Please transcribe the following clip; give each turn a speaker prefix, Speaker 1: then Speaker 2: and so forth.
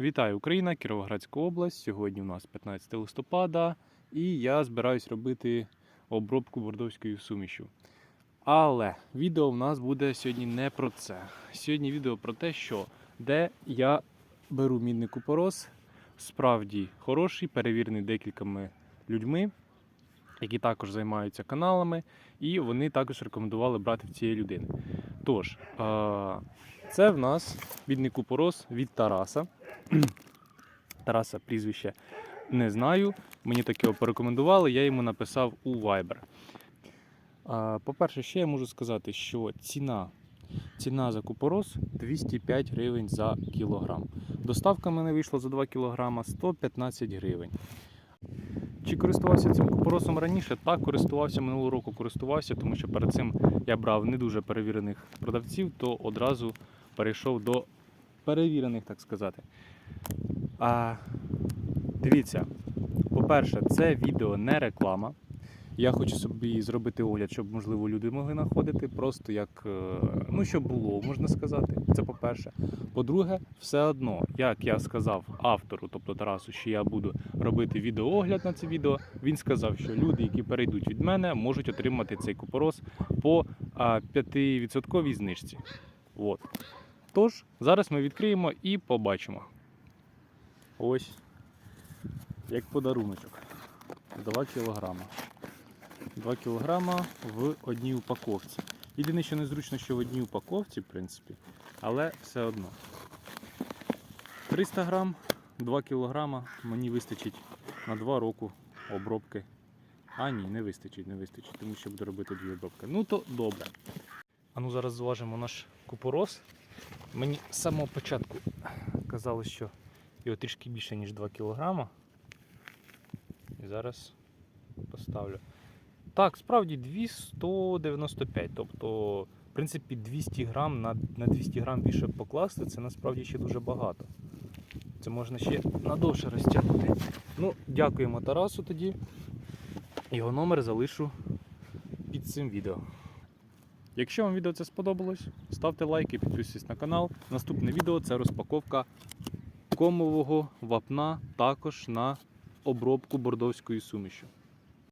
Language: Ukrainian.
Speaker 1: Вітаю Україна, Кіровоградська область. Сьогодні у нас 15 листопада, і я збираюсь робити обробку бордовською сумішю. Але відео в нас буде сьогодні не про це. Сьогодні відео про те, що де я беру мідний купорос, справді хороший, перевірений декількома людьми, які також займаються каналами, і вони також рекомендували брати в цієї людини. Тож, е, це в нас мідний купорос від Тараса. Тараса прізвище не знаю. Мені так його порекомендували, я йому написав у Viber. По-перше, ще я можу сказати, що ціна, ціна за купорос 205 гривень за кілограм. Доставка мене вийшла за 2 кілограма 115 гривень. Чи користувався цим купоросом раніше? Так, користувався минулого року, користувався, тому що перед цим я брав не дуже перевірених продавців, то одразу перейшов до перевірених, так сказати. А, дивіться, по-перше, це відео не реклама. Я хочу собі зробити огляд, щоб, можливо, люди могли знаходити, просто як, е, ну, щоб було, можна сказати. Це по-перше. По-друге, все одно, як я сказав автору, тобто Тарасу, що я буду робити відеоогляд на це відео, він сказав, що люди, які перейдуть від мене, можуть отримати цей купорос по 5% знижці. От. Тож, зараз ми відкриємо і побачимо. Ось, як подаруночок. 2 кілограма. 2 кілограма в одній упаковці. Єдине, що незручно, що в одній упаковці, в принципі, але все одно. 300 грам, 2 кілограма мені вистачить на 2 роки обробки. А ні, не вистачить, не вистачить, тому що буду робити дві обробки. Ну то добре. А ну зараз зважимо наш купорос. Мені з самого початку казали, що його трішки більше, ніж 2 кілограма. І зараз поставлю. Так, справді 295. Тобто, в принципі, 200 грам на, на 200 грам більше покласти, це насправді ще дуже багато. Це можна ще надовше розтягнути. Ну, дякуємо Тарасу тоді. Його номер залишу під цим відео. Якщо вам відео це сподобалось, ставте лайки, підписуйтесь на канал. Наступне відео це розпаковка комового вапна також на обробку бордовської сумішю.